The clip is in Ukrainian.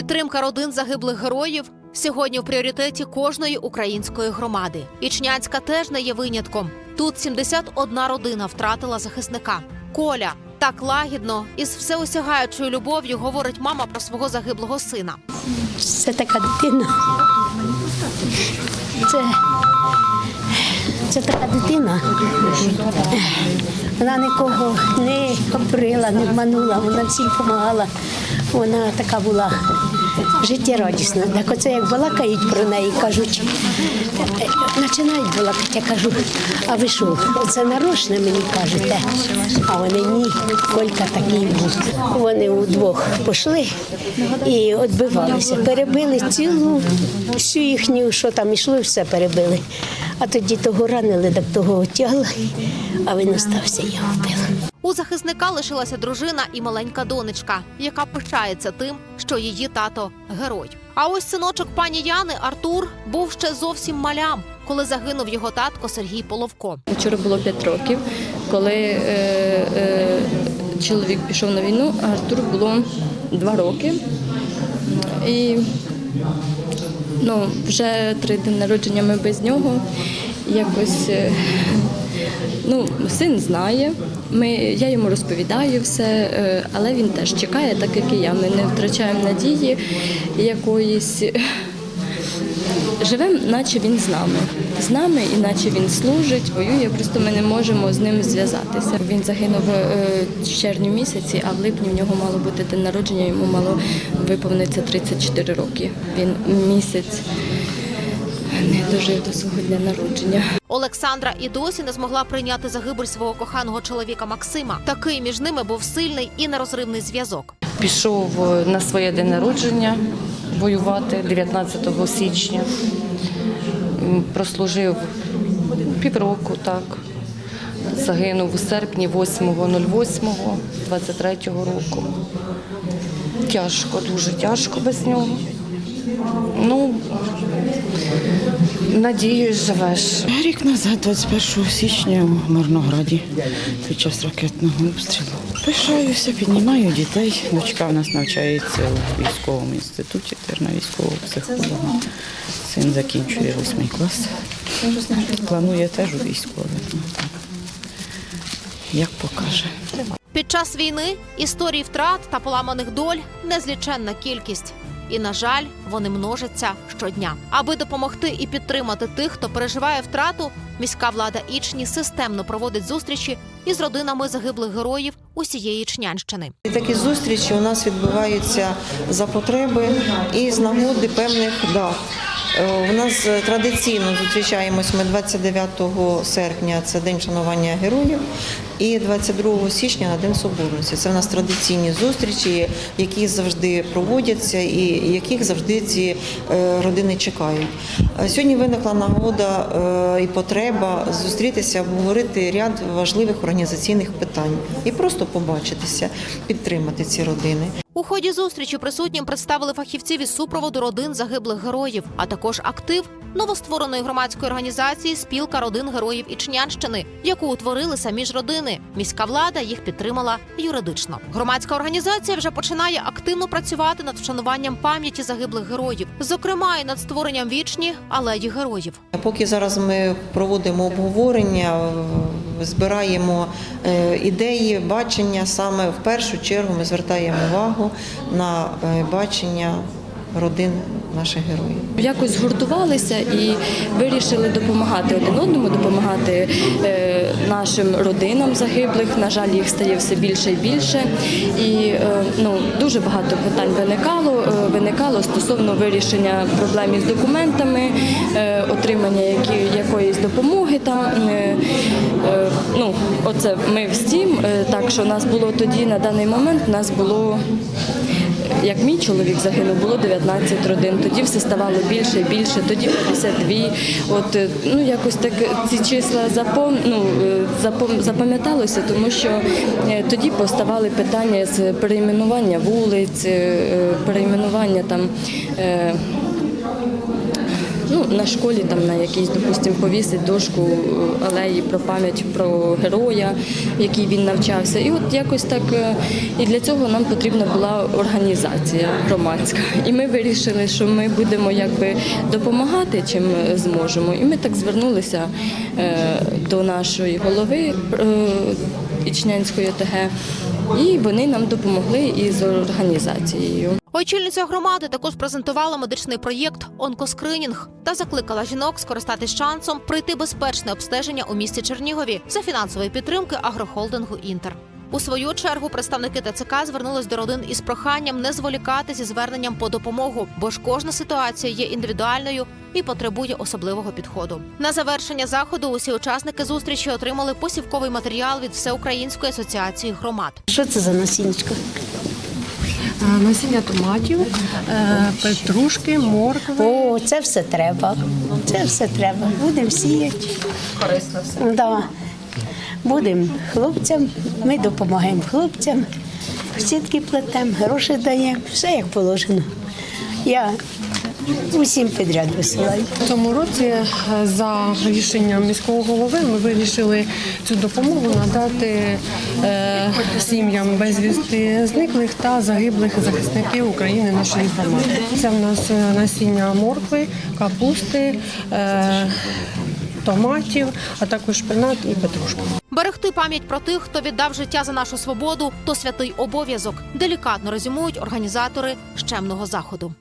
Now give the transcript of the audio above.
Підтримка родин загиблих героїв сьогодні в пріоритеті кожної української громади. Ічнянська теж не є винятком. Тут 71 родина втратила захисника. Коля так лагідно із всеосягаючою любов'ю говорить мама про свого загиблого сина. Це така дитина. Це, це така дитина. Вона нікого не обрила, не обманула, вона всім допомагала. Вона така була життєрадісна. Так оце як балакають про неї, кажуть, починають балакати, я кажу, а ви що, це нарочне мені кажете? А вони ні, Колька такий був. Вони удвох пішли і відбивалися. Перебили цілу всю їхню, що там йшло, все перебили. А тоді того ранили, так того отягли, а він остався його вбили. У захисника лишилася дружина і маленька донечка, яка пишається тим, що її тато герой. А ось синочок пані Яни Артур був ще зовсім малям, коли загинув його татко Сергій Половко. Вчора було 5 років, коли е, е, чоловік пішов на війну, а Артуру було 2 роки. І ну, вже три дні народження ми без нього. Якось е, ну, син знає. Ми, я йому розповідаю все, е, але він теж чекає, так як і я. Ми не втрачаємо надії якоїсь. Живемо, наче він з нами. З нами, і наче він служить, воює, просто ми не можемо з ним зв'язатися. Він загинув е, в червні місяці, а в липні в нього мало бути день народження, йому мало виповнитися 34 роки. Він місяць не дожив до свого дня народження. Олександра і досі не змогла прийняти загибель свого коханого чоловіка Максима. Такий між ними був сильний і нерозривний зв'язок. Пішов на своє день народження воювати 19 січня. Прослужив півроку, так. Загинув у серпні 8.08.23 року. Тяжко, дуже тяжко без нього. Ну, надіюсь, живеш. Рік назад, 21 січня, у Мирнограді, під час ракетного обстрілу. Пишаюся, піднімаю дітей. Дочка в нас навчається у військовому інституті, теж на військового психолога. Син закінчує восьмий клас. Планує теж у військове. Ну. Як покаже. Під час війни історій втрат та поламаних доль незліченна кількість. І, на жаль, вони множаться щодня. Аби допомогти і підтримати тих, хто переживає втрату, міська влада Ічні системно проводить зустрічі із родинами загиблих героїв усієї Ічнянщини. Такі зустрічі у нас відбуваються за потреби і з нагоди певних дат. Е, У нас е, традиційно зустрічаємось ми 29 серпня, це День шанування героїв, і 22 січня на День Соборності. Це в нас традиційні зустрічі, які завжди проводяться і яких завжди ці е, родини чекають. Е, Сьогодні виникла нагода е, і потреба зустрітися, обговорити ряд важливих організаційних питань і просто побачитися, підтримати ці родини. У ході зустрічі присутнім представили фахівців із супроводу родин загиблих героїв, а також актив новоствореної громадської організації Спілка родин героїв Ічнянщини, яку утворили самі ж родини. Міська влада їх підтримала юридично. Громадська організація вже починає активно працювати над вшануванням пам'яті загиблих героїв, зокрема і над створенням вічні алеї героїв. Поки зараз ми проводимо обговорення, збираємо е, ідеї, бачення, саме в першу чергу ми звертаємо увагу на е, бачення родин наших героїв. Якось згуртувалися і вирішили допомагати один одному, допомагати е, нашим родинам загиблих. На жаль, їх стає все більше і більше. І е, ну, дуже багато питань виникало. е, Виникало стосовно вирішення проблем із документами, отримання які, якоїсь допомоги. Е, ну, оце ми всім. Так що нас було тоді на даний момент. Нас було як мій чоловік загинув, було 19 родин. Тоді все ставало більше і більше, тоді 52. От е, ну якось так ці числа запом, ну, е, запам'яталося, тому що е, тоді поставали питання з перейменування вулиць, перейменування там. Ну, на школі там на якійсь, допустимо, повісить дошку е, алеї про пам'ять про героя, в якій він навчався. І от якось так е, і для цього нам потрібна була організація громадська. І ми вирішили, що ми будемо якби допомагати, чим зможемо. І ми так звернулися е, до нашої голови Ічнянської ОТГ, і вони нам допомогли із організацією. Очільниця громади також презентувала медичний проєкт Онкоскринінг та закликала жінок скористатись шансом пройти безпечне обстеження у місті Чернігові за фінансової підтримки агрохолдингу Інтер. У свою чергу представники ТЦК звернулись до родин із проханням не зволікати зі зверненням по допомогу, бо ж кожна ситуація є індивідуальною і потребує особливого підходу. На завершення заходу усі учасники зустрічі отримали посівковий матеріал від Всеукраїнської асоціації громад. Що це за насіннячко? Е, насіння томатів, е, петрушки, моркви. О, це все треба. Це все треба. Будемо сіяти. Корисно все. Да. Будемо хлопцям, ми допомагаємо хлопцям, сітки плетемо, гроші даємо, все як положено. Я усім підряд висилаю. В цьому році е, за рішенням міського голови ми вирішили цю допомогу надати е, сім'ям безвісти зниклих та загиблих захисників України нашої громади. Це в нас е, насіння моркви, капусти, е, томатів, а також шпинат і петрушки. Берегти пам'ять про тих, хто віддав життя за нашу свободу, то святий обов'язок. Делікатно резюмують організатори щемного заходу.